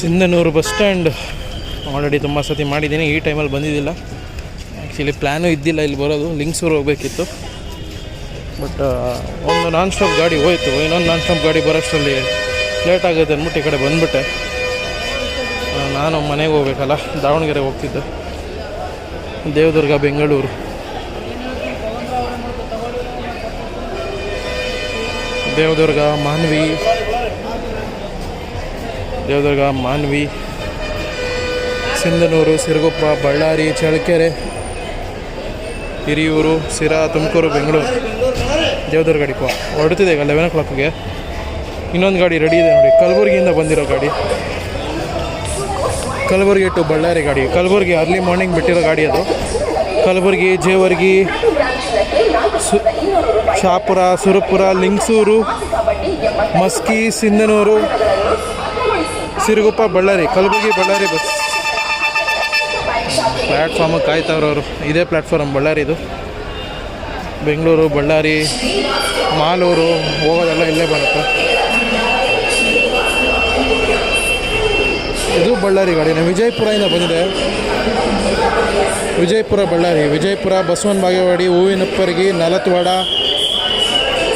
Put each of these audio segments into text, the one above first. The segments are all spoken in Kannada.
ಸಿಂಧನೂರು ಬಸ್ ಸ್ಟ್ಯಾಂಡ್ ಆಲ್ರೆಡಿ ತುಂಬ ಸತಿ ಮಾಡಿದ್ದೀನಿ. ಈ ಟೈಮಲ್ಲಿ ಬಂದಿದ್ದಿಲ್ಲ. ಆ್ಯಕ್ಚುಲಿ ಪ್ಲ್ಯಾನು ಇದ್ದಿಲ್ಲ ಇಲ್ಲಿ ಬರೋದು. ಲಿಂಕ್ಸೂರು ಹೋಗಬೇಕಿತ್ತು. ಬಟ್ ಒಂದು ನಾನ್ ಸ್ಟಾಪ್ ಗಾಡಿ ಹೋಯಿತು. ಇನ್ನೊಂದು ನಾನ್ ಸ್ಟಾಪ್ ಗಾಡಿ ಬರೋಷ್ಟರಲ್ಲಿ ಲೇಟ್ ಆಗುತ್ತೆ ಅಂದ್ಬಿಟ್ಟು ಈ ಕಡೆ ಬಂದುಬಿಟ್ಟೆ. ನಾನು ಮನೆಗೆ ಹೋಗ್ಬೇಕಲ್ಲ. ದಾವಣಗೆರೆ ಹೋಗ್ತಿದ್ದೆ. ದೇವದುರ್ಗ, ಬೆಂಗಳೂರು. ದೇವದುರ್ಗ, ಮಾನ್ವಿ. ದೇವದುರ್ಗ, ಮಾನ್ವಿ, ಸಿಂಧನೂರು, ಸಿರುಗುಪ್ಪ, ಬಳ್ಳಾರಿ, ಚಳ್ಳಕೆರೆ, ಹಿರಿಯೂರು ಸಿರಾ ತುಮಕೂರು, ಬೆಂಗಳೂರು. ದೇವದುರ್ಗ ಕೋ ಹೊರಡ್ತಿದೆ ಈಗ ಲೆವೆನ್ ಓ ಕ್ಲಾಕ್ಗೆ ಇನ್ನೊಂದು ಗಾಡಿ ರೆಡಿ ಇದೆ ನೋಡಿ. ಕಲಬುರಗಿಯಿಂದ ಬಂದಿರೋ ಗಾಡಿ. ಕಲಬುರಗಿ ಟು ಬಳ್ಳಾರಿ ಗಾಡಿ. ಕಲಬುರಗಿ ಅರ್ಲಿ ಮಾರ್ನಿಂಗ್ ಬಿಟ್ಟಿರೋ ಗಾಡಿ ಅದು. ಕಲಬುರಗಿ, ಜೇವರ್ಗಿ, ಸು ಶಾಪುರ, ಸುರಪುರ, ಲಿಂಗಸೂರು, ಮಸ್ಕಿ, ಸಿಂಧನೂರು ಸಿರುಗುಪ್ಪ, ಬಳ್ಳಾರಿ, ಕಲಬುರಗಿ, ಬಳ್ಳಾರಿ ಬಸ್ ಪ್ಲ್ಯಾಟ್ಫಾರ್ಮಿಗೆ ಕಾಯ್ತವ್ರವರು. ಇದೇ ಪ್ಲ್ಯಾಟ್ಫಾರ್ಮ್ ಬಳ್ಳಾರಿದು. ಬೆಂಗಳೂರು, ಬಳ್ಳಾರಿ, ಮಾಲೂರು, ಹೋಗೋದೆಲ್ಲ ಇಲ್ಲೇ ಬರುತ್ತೆ. ಇದು ಬಳ್ಳಾರಿ ಗಾಡಿನ ವಿಜಯಪುರದಿಂದ ಬಂದಿದೆ. ವಿಜಯಪುರ, ಬಳ್ಳಾರಿ. ವಿಜಯಪುರ, ಬಸವನ ಬಾಗೇವಾಡಿ, ಹೂವಿನಪ್ಪರ್ಗಿ, ನಲತ್ವಾಡ,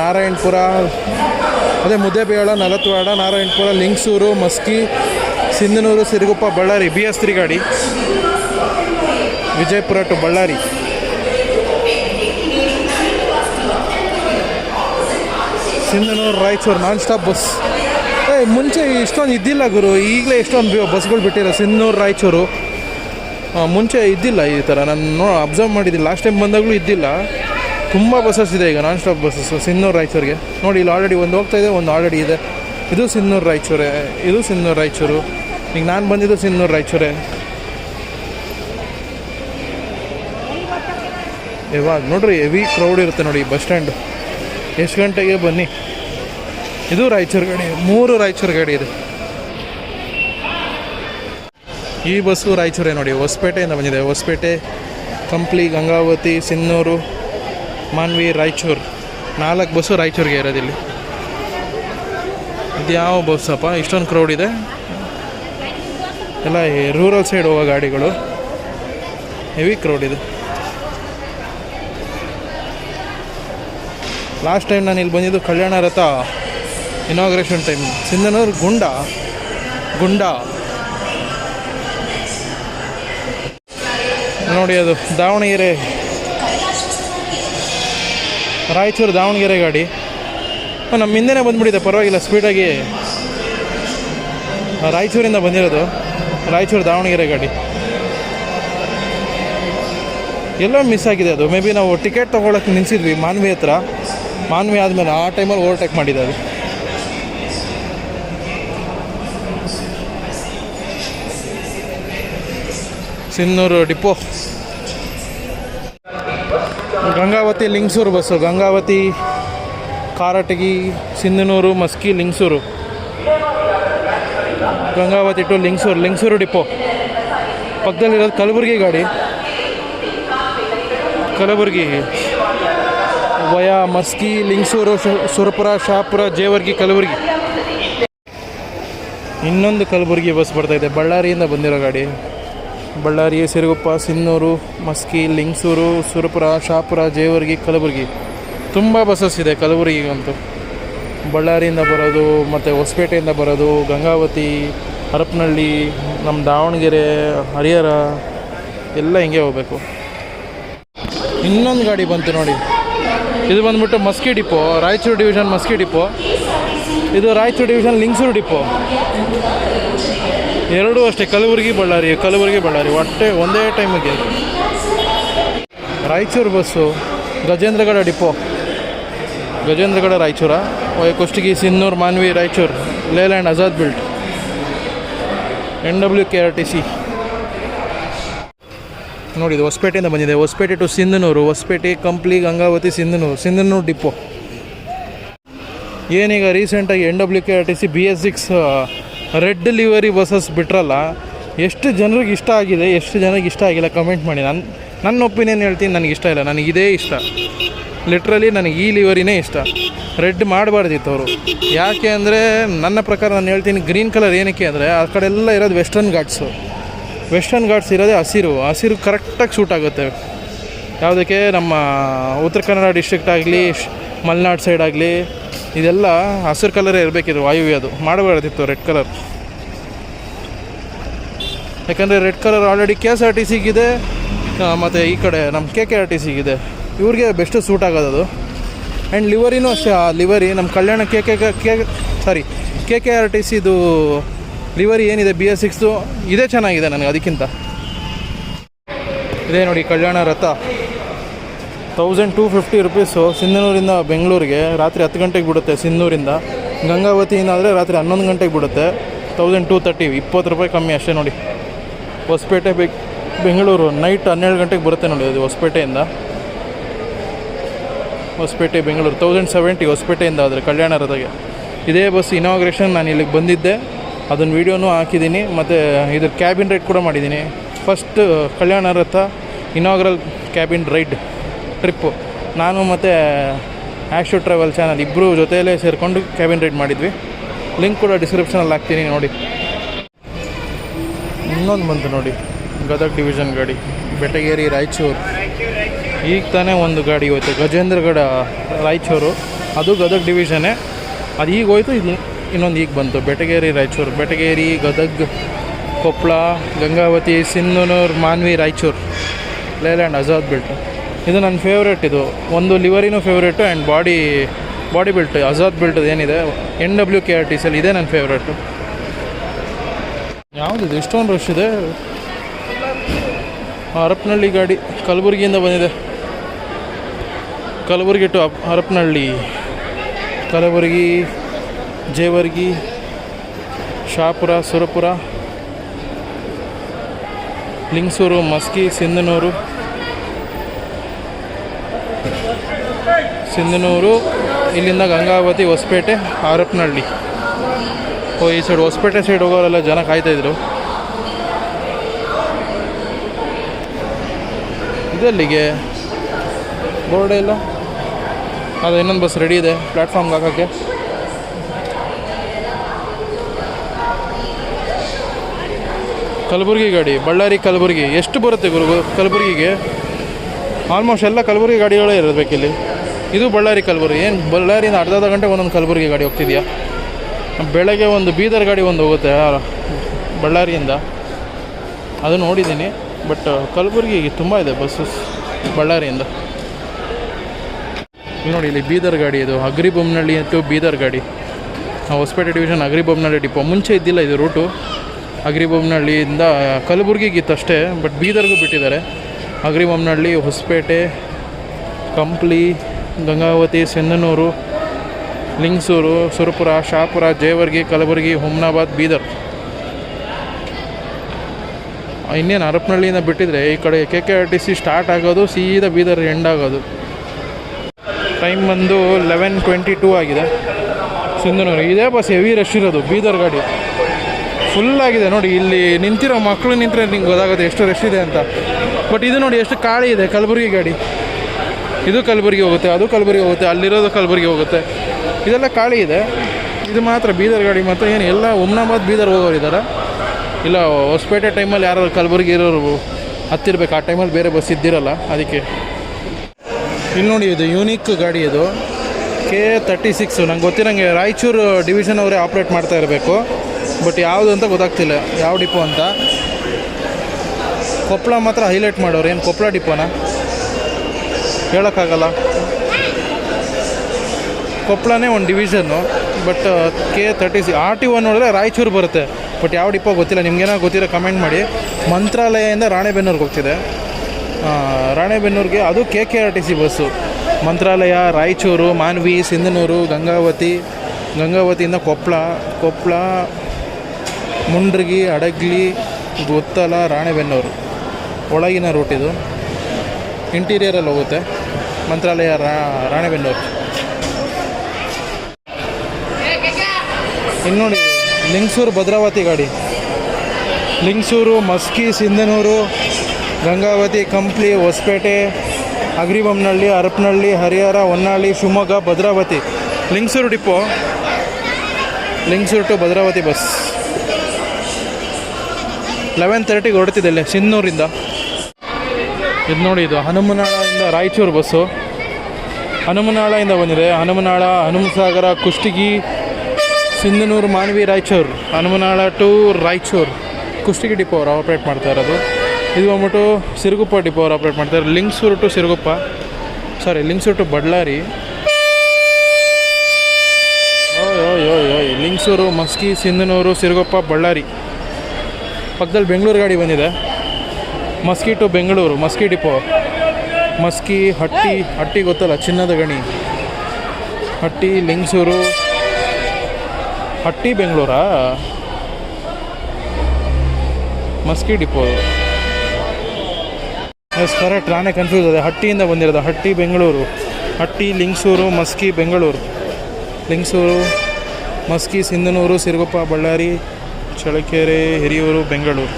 ನಾರಾಯಣಪುರ ಅದೇ Muddebihal Nalatwad, Narayanapur, Lingasugur, Maski, Sindhanur, Siruguppa, Ballari B S three ಗಾಡಿ Vijayapura to Ballari. Sindhanur, Raichur non stop bus ಏ ಮುಂಚೆ ಇಷ್ಟೊಂದು ಇದ್ದಿಲ್ಲ ಗುರು. ಈಗಲೇ ಎಷ್ಟೊಂದು ಬಸ್ಗಳು ಬಿಟ್ಟಿಲ್ಲ ಸಿಂಧನೂರು, ರಾಯಚೂರು. ಮುಂಚೆ ಇದ್ದಿಲ್ಲ ಈ ಥರ ನಾನು ನೋ ಅಬ್ಸರ್ವ್ ಮಾಡಿದ್ದೀನಿ. ಲಾಸ್ಟ್ ಟೈಮ್ ಬಂದಾಗಲೂ ಇದ್ದಿಲ್ಲ. ತುಂಬ ಬಸ್ಸಸ್ ಇದೆ ಈಗ ನಾನ್ ಸ್ಟಾಪ್ ಬಸ್ಸಸ್ಸು ಸಿನ್ನೂರು ರಾಯಚೂರಿಗೆ. ನೋಡಿ, ಇಲ್ಲಿ ಆಲ್ರೆಡಿ ಒಂದು ಹೋಗ್ತಾ ಇದೆ, ಒಂದು ಆಲ್ರೆಡಿ ಇದೆ. ಇದು ಸಿನ್ನೂರು ರಾಯಚೂರೇ. ಇದು ಸಿನ್ನೂರು ರಾಯಚೂರು. ಈಗ ನಾನು ಬಂದಿದ್ದು ಸಿನ್ನೂರು ರಾಯಚೂರೇ. ಇವಾಗ ನೋಡ್ರಿ ಹೆವಿ ಕ್ರೌಡ್ ಇರುತ್ತೆ ನೋಡಿ ಬಸ್ ಸ್ಟ್ಯಾಂಡ್ ಎಷ್ಟು ಗಂಟೆಗೆ ಬನ್ನಿ? ಇದು ರಾಯಚೂರು ಗಾಡಿ, ಮೂರು ರಾಯಚೂರು ಗಾಡಿ ಇದೆ. ಈ ಬಸ್ಸು ರಾಯಚೂರೇ ನೋಡಿ, ಹೊಸಪೇಟೆಯಿಂದ ಬಂದಿದೆ. ಹೊಸಪೇಟೆ, ಕಂಪ್ಲಿ, ಗಂಗಾವತಿ, ಸಿನ್ನೂರು. ಮಾನ್ವಿ ರಾಯಚೂರು. ನಾಲ್ಕು ಬಸ್ಸು ರಾಯಚೂರಿಗೆ ಇರೋದಿಲ್ಲಿ ಇದು ಯಾವ ಬಸ್ಸಪ್ಪ? ಇಷ್ಟೊಂದು ಕ್ರೌಡ್ ಇದೆ. ಎಲ್ಲ ರೂರಲ್ ಸೈಡ್ ಹೋಗೋ ಗಾಡಿಗಳು. ಹೆವಿ ಕ್ರೌಡ್ ಇದೆ. ಲಾಸ್ಟ್ ಟೈಮ್ ನಾನು ಇಲ್ಲಿ ಬಂದಿದ್ದು ಕಲ್ಯಾಣ ರಥ ಇನಾಗ್ರೇಷನ್ ಟೈಮ್ ಸಿಂಧನೂರು ಗುಂಡ. ಗುಂಡ. ನೋಡಿ ಅದು ದಾವಣಗೆರೆ ರಾಯಚೂರು ದಾವಣಗೆರೆ ಗಾಡಿ. ನಮ್ಮ ಹಿಂದೆನೇ ಬಂದುಬಿಟ್ಟಿದೆ, ಪರವಾಗಿಲ್ಲ ಸ್ಪೀಡಾಗಿ ರಾಯಚೂರಿಂದ ಬಂದಿರೋದು, ರಾಯಚೂರು ದಾವಣಗೆರೆ ಗಾಡಿ. ಎಲ್ಲೋ ಮಿಸ್ ಆಗಿದೆ ಅದು. ಮೇ ಬಿ ನಾವು ಟಿಕೆಟ್ ತೊಗೊಳಕ್ಕೆ ನಿಲ್ಸಿದ್ವಿ, ಮಾನ್ವಿ ಹತ್ರ. ಮಾನ್ವಿ ಆದಮೇಲೆ ಆ ಟೈಮಲ್ಲಿ ಓವರ್ಟೇಕ್ ಮಾಡಿದೆ ಅದು Sinnur depot. Gangavathi, Lingasugur bus Gangavathi, Karatagi, Sindhanur, Maski, Lingasugur. Gangavathi to Lingasugur Lingasugur depot. ಪಕ್ಕದಲ್ಲಿರೋದು Kalaburagi ಗಾಡಿ. ಕಲಬುರಗಿ. ವಯ, ಮಸ್ಕಿ, ಲಿಂಗಸೂರು ಸುರಪುರ, ಶಾಪುರ, ಜೇವರ್ಗಿ, ಕಲಬುರಗಿ. ಇನ್ನೊಂದು ಕಲಬುರಗಿ ಬಸ್ ಬರ್ತಾ ಇದೆ. ಬಳ್ಳಾರಿಯಿಂದ ಬಂದಿರೋ ಗಾಡಿ. ಬಳ್ಳಾರಿ, ಸಿರುಗುಪ್ಪ, ಸಿನ್ನೂರು, ಮಸ್ಕಿ, ಲಿಂಗಸೂರು, ಸುರಪುರ, ಶಾಪುರ, ಜೇವರ್ಗಿ, ಕಲಬುರಗಿ. ತುಂಬ ಬಸ್ಸಸ್ ಇದೆ ಕಲಬುರಗಿಗಂತೂ. ಬಳ್ಳಾರಿಯಿಂದ ಬರೋದು, ಮತ್ತು ಹೊಸಪೇಟೆಯಿಂದ ಬರೋದು, ಗಂಗಾವತಿ, ಹರಪನಹಳ್ಳಿ ನಮ್ಮ ದಾವಣಗೆರೆ, ಹರಿಹರ, ಎಲ್ಲ ಹಿಂಗೆ ಹೋಗಬೇಕು. ಇನ್ನೊಂದು ಗಾಡಿ ಬಂತು ನೋಡಿ. ಇದು ಬಂದ್ಬಿಟ್ಟು Maski depot, Raichur division Maski depot. ಇದು ರಾಯಚೂರು ಡಿವಿಷನ್ ಲಿಂಗಸೂರು ಡಿಪೋ. ಎರಡೂ ಅಷ್ಟೇ, ಕಲಬುರಗಿ, ಬಳ್ಳಾರಿ ಕಲಬುರಗಿ, ಬಳ್ಳಾರಿ. ಒಟ್ಟೆ ಒಂದೇ ಟೈಮಿಗೆ Raichur bus Gajendragad depot Gajendragad, Raichur. Kushtagi Sinnur Manvi, Raichur. Leyland Azad built N W K R T C ನೋಡಿ, ಇದು ಹೊಸಪೇಟೆಯಿಂದ ಬಂದಿದೆ. ಹೊಸಪೇಟೆ ಟು ಸಿಂಧನೂರು. ಹೊಸಪೇಟೆ, ಕಂಪ್ಲಿ, ಗಂಗಾವತಿ, ಸಿಂಧನೂರು. ಸಿಂಧನೂರು ಡಿಪೋ ಏನೀಗ ರೀಸೆಂಟಾಗಿ N W K R T C B S six red delivery buses ಬಿಟ್ರಲ್ಲ, ಎಷ್ಟು ಜನರಿಗೆ ಇಷ್ಟ ಆಗಿದೆ, ಎಷ್ಟು ಜನರಿಗೆ ಇಷ್ಟ ಆಗಿಲ್ಲ ಕಮೆಂಟ್ ಮಾಡಿ. ನನ್ನ ನನ್ನ ಒಪಿನಿಯನ್ ಹೇಳ್ತೀನಿ, ನನಗೆ ಇಷ್ಟ ಇಲ್ಲ. ನನಗೆ ಇದೇ ಇಷ್ಟ. ಲಿಟ್ರಲಿ ನನಗೆ ಈ ಲಿವರಿನೇ ಇಷ್ಟ. ರೆಡ್ ಮಾಡಬಾರ್ದಿತ್ತು ಅವರು. ಯಾಕೆ ಅಂದರೆ, ನನ್ನ ಪ್ರಕಾರ ನಾನು ಹೇಳ್ತೀನಿ ಗ್ರೀನ್ ಕಲರ್ ಏನಕ್ಕೆ ಅಂದರೆ, ಆ ಕಡೆ ಎಲ್ಲ ಇರೋದು ವೆಸ್ಟರ್ನ್ ಘಾಟ್ಸು ವೆಸ್ಟರ್ನ್ ಘಾಟ್ಸ್ ಇರೋದೇ ಹಸಿರು. ಹಸಿರು ಕರೆಕ್ಟಾಗಿ ಸೂಟ್ ಆಗುತ್ತೆ. ಯಾವುದಕ್ಕೆ ನಮ್ಮ ಉತ್ತರ ಕನ್ನಡ ಡಿಸ್ಟ್ರಿಕ್ಟ್ ಆಗಲಿ, ಮಲೆನಾಡು ಸೈಡ್ ಆಗಲಿ, ಇದೆಲ್ಲ ಹಸಿರು ಕಲರೇ ಇರಬೇಕಿದ್ರು ವಾಯುವ್ಯ ಅದು. ಮಾಡಬಾರ್ದಿತ್ತು ರೆಡ್ ಕಲರ್ ಯಾಕಂದರೆ red colour already K S R T ಸಿಗಿದೆ. ಮತ್ತು ಈ ಕಡೆ ನಮ್ಮ ಕೆ ಕೆ ಆರ್ ಟಿ ಸಿಗಿದೆ. ಇವ್ರಿಗೆ ಬೆಸ್ಟ್ ಸೂಟ್ ಆಗೋದು ಅದು. ಆ್ಯಂಡ್ ಲಿವರಿನೂ ಅಷ್ಟೇ, ಆ ಲಿವರಿ ನಮ್ಮ Kalyana K K K sorry K K R T ಸಿದು ಲಿವರಿ ಏನಿದೆ ಬಿ ಎಸ್ ಸಿಕ್ಸ್ದು ಇದೇ ಚೆನ್ನಾಗಿದೆ ನನಗೆ ಅದಕ್ಕಿಂತ. ಇದೇ ನೋಡಿ Kalyana Ratha. Thousand two fifty rupees ಸಿಂಧನೂರಿಂದ ಬೆಂಗಳೂರಿಗೆ ರಾತ್ರಿ ಹತ್ತು ಗಂಟೆಗೆ ಬಿಡುತ್ತೆ ಸಿಂಧೂರಿಂದ ಗಂಗಾವತಿಯಿಂದ ಆದರೆ ರಾತ್ರಿ ಹನ್ನೊಂದು ಗಂಟೆಗೆ ಬಿಡುತ್ತೆ. ತೌಸಂಡ್ ಟೂ ತರ್ಟಿ ಇಪ್ಪತ್ತು ರೂಪಾಯಿ ಕಮ್ಮಿ ಅಷ್ಟೇ ನೋಡಿ. ಹೊಸಪೇಟೆ ಬೆ ಬೆಂಗಳೂರು ನೈಟ್ ಹನ್ನೆರಡು ಗಂಟೆಗೆ ಬರುತ್ತೆ ನೋಡಿ ಅದು ಹೊಸಪೇಟೆಯಿಂದ. ಹೊಸಪೇಟೆ, ಬೆಂಗಳೂರು ತೌಸಂಡ್ ಸೆವೆಂಟಿ ಹೊಸಪೇಟೆಯಿಂದ ಆದರೆ ಕಲ್ಯಾಣ ರಥಗೆ. ಇದೇ ಬಸ್ ಇನಾಗ್ರೇಷನ್ ನಾನು ಇಲ್ಲಿಗೆ ಬಂದಿದ್ದೆ. ಅದನ್ನು ವೀಡಿಯೋನೂ ಹಾಕಿದ್ದೀನಿ. ಮತ್ತು ಇದ್ರ ಕ್ಯಾಬಿನ್ ರೈಡ್ ಕೂಡ ಮಾಡಿದ್ದೀನಿ. ಫಸ್ಟ್ ಕಲ್ಯಾಣ ರಥ ಇನಾಗ್ರಲ್ ಕ್ಯಾಬಿನ್ ರೈಡ್ ಟ್ರಿಪ್ಪು. ನಾನು ಮತ್ತು ಆ್ಯಕ್ಷು ಟ್ರಾವೆಲ್ ಚಾನಲ್ ಇಬ್ಬರು ಜೊತೆಯಲ್ಲೇ ಸೇರಿಕೊಂಡು ಕ್ಯಾಬಿನ್ ರೈಡ್ ಮಾಡಿದ್ವಿ. ಲಿಂಕ್ ಕೂಡ ಡಿಸ್ಕ್ರಿಪ್ಷನಲ್ಲಿ ಹಾಕ್ತೀನಿ, ನೋಡಿ. ಇನ್ನೊಂದು ಬಂತು ನೋಡಿ, ಗದಗ ಡಿವಿಷನ್ ಗಾಡಿ, ಬೆಟಗೇರಿ, ರಾಯಚೂರು. ಈಗ ತಾನೇ ಒಂದು ಗಾಡಿ ಹೋಯ್ತು ಗಜೇಂದ್ರಗಡ ರಾಯಚೂರು. ಅದು ಗದಗ ಡಿವಿಷನ್ನೇ ಅದು ಈಗ ಹೋಯ್ತು, ಇದು ಇನ್ನೊಂದು ಈಗ ಬಂತು, ಬೆಟಗೇರಿ, ರಾಯಚೂರು. ಬೆಟಗೇರಿ, ಗದಗ್ ಕೊಪ್ಪಳ ಗಂಗಾವತಿ, ಸಿಂಧನೂರು, ಮಾನ್ವಿ, ರಾಯಚೂರು. ಲೇಲ್ಯಾಂಡ್ ಅಜಾದ್ ಬಿಲ್ಟ್ ಇದು ನನ್ನ ಫೇವ್ರೇಟ್ ಇದು. ಒಂದು ಲಿವರಿನೂ favourite and body body built Azad built ಏನಿದೆ N W K R T ಸಿಯಲ್ಲಿ ಇದೇ ನನ್ನ ಫೇವ್ರೇಟು ಯಾವುದಿದೆ ಇಷ್ಟೊಂದು ರಶ್ ಇದೆ. ಹರಪನಹಳ್ಳಿ ಗಾಡಿ, ಕಲಬುರಗಿಯಿಂದ ಬಂದಿದೆ. ಕಲಬುರಗಿ ಟು ಹರಪನಹಳ್ಳಿ. ಕಲಬುರಗಿ, ಜೇವರ್ಗಿ, ಶಾಪುರ, ಸುರಪುರ, ಲಿಂಗಸೂರು, ಮಸ್ಕಿ, ಸಿಂಧನೂರು. ಸಿಂಧನೂರು, ಇಲ್ಲಿಂದ ಗಂಗಾವತಿ, ಹೊಸಪೇಟೆ ಹರಪ್ನಹಳ್ಳಿ ಓ, ಈ ಸೈಡ್ ಹೊಸಪೇಟೆ ಸೈಡ್ ಹೋಗೋರೆಲ್ಲ ಜನ ಕಾಯ್ತಾಯಿದ್ರು ಇದಲ್ಲಿಗೆ? ಬೋರ್ಡೇ ಇಲ್ಲ ಅದು, ಇನ್ನೊಂದು ಬಸ್ ರೆಡಿ ಇದೆ ಪ್ಲ್ಯಾಟ್ಫಾರ್ಮ್ಗೆ ಹಾಕೋಕ್ಕೆ. ಕಲಬುರ್ಗಿ ಗಾಡಿ, ಬಳ್ಳಾರಿ ಕಲಬುರ್ಗಿ. ಎಷ್ಟು ಬರುತ್ತೆ ಗುರು ಕಲಬುರ್ಗಿಗೆ? ಆಲ್ಮೋಸ್ಟ್ ಎಲ್ಲ ಕಲಬುರ್ಗಿ ಗಾಡಿಗಳೇ ಇರಬೇಕಿಲ್ಲಿ. ಇದು ಬಳ್ಳಾರಿ ಕಲಬುರ್ಗಿ. ಏನು, ಬಳ್ಳಾರಿಯಿಂದ ಅರ್ಧ ಗಂಟೆ ಒಂದೊಂದು ಕಲಬುರಗಿ ಗಾಡಿ ಹೋಗ್ತಿದೆಯಾ? ಬೆಳಗ್ಗೆ ಒಂದು ಬೀದರ್ ಗಾಡಿ ಒಂದು ಹೋಗುತ್ತೆ ಬಳ್ಳಾರಿಯಿಂದ. ಅದು ನೋಡಿದ್ದೀನಿ ಬಟ್ ಕಲಬುರಗಿಗೆ ತುಂಬ ಇದೆ ಬಸ್ಸಸ್ ಬಳ್ಳಾರಿಯಿಂದ. ನೋಡಿ, ಇಲ್ಲಿ ಬೀದರ್ ಗಾಡಿ ಇದು ಅಗ್ರಿ ಅಂತ ಟು ಬೀದರ್ ಗಾಡಿ. Hosapete division Agri Bommanahalli depot. ಮುಂಚೆ ಇದ್ದಿಲ್ಲ ಇದು ರೂಟು. ಅಗ್ರಿ ಕಲಬುರ್ಗಿಗೆ ಇತ್ತು ಅಷ್ಟೇ ಬಟ್ ಬೀದರ್ಗೂ ಬಿಟ್ಟಿದ್ದಾರೆ. ಅಗ್ರಿ ಬೊಮ್ಮನಹಳ್ಳಿ ಹೊಸಪೇಟೆ, ಕಂಪ್ಲಿ ಗಂಗಾವತಿ ಸಿಂಧನೂರು ಲಿಂಗಸೂರು, ಸುರಪುರ, ಶಾಪುರ ಜೇವರ್ಗಿ ಕಲಬುರಗಿ, ಹುಮ್ನಾಬಾದ್, ಬೀದರ್. ಇನ್ನೇನು ಹರಪನಹಳ್ಳಿಯಿಂದ ಬಿಟ್ಟಿದ್ರೆ ಈ ಕಡೆ K K R T C start ಆಗೋದು, ಸೀದಾ ಬೀದರ್ ಎಂಡ್ ಆಗೋದು. ಟೈಮ್ ಬಂದು ಲೆವೆನ್ ಟ್ವೆಂಟಿ ಟೂ ಆಗಿದೆ. ಸಿಂಧನೂರು, ಇದೇ ಬಸ್ ಹೆವಿ ರಶ್ ಇರೋದು, ಬೀದರ್ ಗಾಡಿ. ಫುಲ್ ಆಗಿದೆ ನೋಡಿ, ಇಲ್ಲಿ ನಿಂತಿರೋ ಮಕ್ಕಳು ನಿಂತರೆ ನಿಂಗೆ ಗೊತ್ತಾಗುತ್ತೆ ಎಷ್ಟು ರಶ್ ಇದೆ ಅಂತ. ಬಟ್ ಇದು ನೋಡಿ, ಎಷ್ಟು ಖಾಲಿ ಇದೆ, ಕಲಬುರಗಿ ಗಾಡಿ. ಇದು ಕಲಬುರಗಿ ಹೋಗುತ್ತೆ, ಅದು ಕಲಬುರಗಿ ಹೋಗುತ್ತೆ, ಅಲ್ಲಿರೋದು ಕಲಬುರಗಿ ಹೋಗುತ್ತೆ. ಇದೆಲ್ಲ ಖಾಲಿ ಇದೆ. ಇದು ಮಾತ್ರ ಬೀದರ್ ಗಾಡಿ ಮಾತ್ರ, ಏನು ಎಲ್ಲ ಉಮ್ನಾಬಾದ್ ಬೀದರ್ ಹೋಗೋರು ಇದ್ದಾರೆ ಇಲ್ಲ, ಹೊಸಪೇಟೆ ಟೈಮಲ್ಲಿ ಯಾರು ಕಲಬುರಗಿ ಇರೋರು ಹತ್ತಿರ್ಬೇಕು, ಆ ಟೈಮಲ್ಲಿ ಬೇರೆ ಬಸ್ ಇದ್ದಿರಲ್ಲ, ಅದಕ್ಕೆ. ಇಲ್ಲಿ ನೋಡಿ, ಇದು ಯೂನಿಕ್ ಗಾಡಿ ಇದು. ಕೆ ತರ್ಟಿ ಸಿಕ್ಸು ನಂಗೆ ಗೊತ್ತಿರಂಗೆ ರಾಯಚೂರು ಡಿವಿಷನ್ ಅವರೇ ಆಪ್ರೇಟ್ ಮಾಡ್ತಾ ಇರಬೇಕು. ಬಟ್ ಯಾವುದು ಅಂತ ಗೊತ್ತಾಗ್ತಿಲ್ಲ, ಯಾವ ಡಿಪೋ ಅಂತ. ಕೊಪ್ಪಳ ಮಾತ್ರ ಹೈಲೈಟ್ ಮಾಡೋರು, ಏನು ಕೊಪ್ಪಳ ಡಿಪೋನ ಹೇಳೋಕ್ಕಾಗಲ್ಲ. ಕೊಪ್ಪಳನೇ ಒಂದು division but K thirty C R T one ನೋಡಿದ್ರೆ ರಾಯಚೂರು ಬರುತ್ತೆ. ಬಟ್ ಯಾವ ಡಿಪೋ ಗೊತ್ತಿಲ್ಲ, ನಿಮ್ಗೇನೋ ಗೊತ್ತಿರೋ ಕಮೆಂಟ್ ಮಾಡಿ. ಮಂತ್ರಾಲಯದಿಂದ ರಾಣೆಬೆನ್ನೂರಿಗೆ ಹೋಗ್ತಿದೆ. ರಾಣೆಬೆನ್ನೂರಿಗೆ ಅದು K K R T C bus Mantralaya, Raichur, Manvi, Sindhanur, Gangavathi, ಗಂಗಾವತಿಯಿಂದ Koppal Koppal, Mundargi Hadagali ಗೊತ್ತಲ, Ranebennur. ಒಳಗಿನ ರೂಟ್ ಇದು. ಇಂಟೀರಿಯರಲ್ಲಿ ಹೋಗುತ್ತೆ. ಮಂತ್ರಾಲಯ ರಾಣೆಬೆನ್ನೂರು. ಇನ್ನು ನೋಡಿ, ಲಿಂಗಸೂರು ಭದ್ರಾವತಿ ಗಾಡಿ. Lingasugur, Maski, Sindhanur, Gangavathi, Kampli, Hosapete Agribommanahalli Harapanahalli, Harihar, Honnali, Shivamogga, Bhadravati. Lingasugur depot. Lingasugur to Bhadravati bus. Eleven ತರ್ಟಿಗೆ ಹೊರಡ್ತಿದ್ದೆ ಸಿಂಧನೂರಿಂದ. ಇದು ನೋಡಿ, ಇದು ಹನುಮನಾಳದಿಂದ ರಾಯಚೂರು ಬಸ್ಸು. ಹನುಮನಾಳದಿಂದ ಬಂದಿದೆ. ಹನುಮನಾಳ, ಹನುಮಸಾಗರ, ಕುಷ್ಟಗಿ, ಸಿಂಧನೂರು, ಮಾನವಿ, ರಾಯಚೂರು. ಹನುಮನಾಳ ಟು ರಾಯಚೂರು. ಕುಷ್ಟಗಿ ಡಿಪೋ ಅವ್ರು ಆಪ್ರೇಟ್ ಮಾಡ್ತಾ ಇರೋದು. ಇದು ಬಂದ್ಬಿಟ್ಟು ಸಿರುಗುಪ್ಪ ಡಿಪೋ ಅವ್ರು ಆಪ್ರೇಟ್ ಮಾಡ್ತಾರೆ Lingasugur to Siruguppa. Sorry Lingasugur to Ballari. ಓಯ್. ಲಿಂಗ್ಸೂರು, ಮಸ್ಕಿ, ಸಿಂಧನೂರು, ಸಿರುಗುಪ್ಪ, ಬಳ್ಳಾರಿ. ಪಕ್ಕದಲ್ಲಿ ಬೆಂಗಳೂರು ಗಾಡಿ ಬಂದಿದೆ. Maski to Bengaluru Maski depot. Maski Hatti Hatti ಗೊತ್ತಲ್ಲ ಚಿನ್ನದ ಗಣಿ. ಹಟ್ಟಿ ಲಿಂಗಸೂರು. ಹಟ್ಟಿ ಬೆಂಗಳೂರಾ? ಮಸ್ಕಿ ಡಿಪೋ. ಎಸ್ ಕರೆಕ್ಟ್ ನಾನೇ ಕನ್ಫ್ಯೂಸ್ ಅದೇ. ಹಟ್ಟಿಯಿಂದ ಬಂದಿರೋದು. Hatti Bengaluru. Hatti Lingasugur Maski Bengaluru. Lingasugur Maski Sindhanur Siruguppa Ballari Challakere Hiriyur Bengaluru.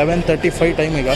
Eleven thirty five time ಈಗ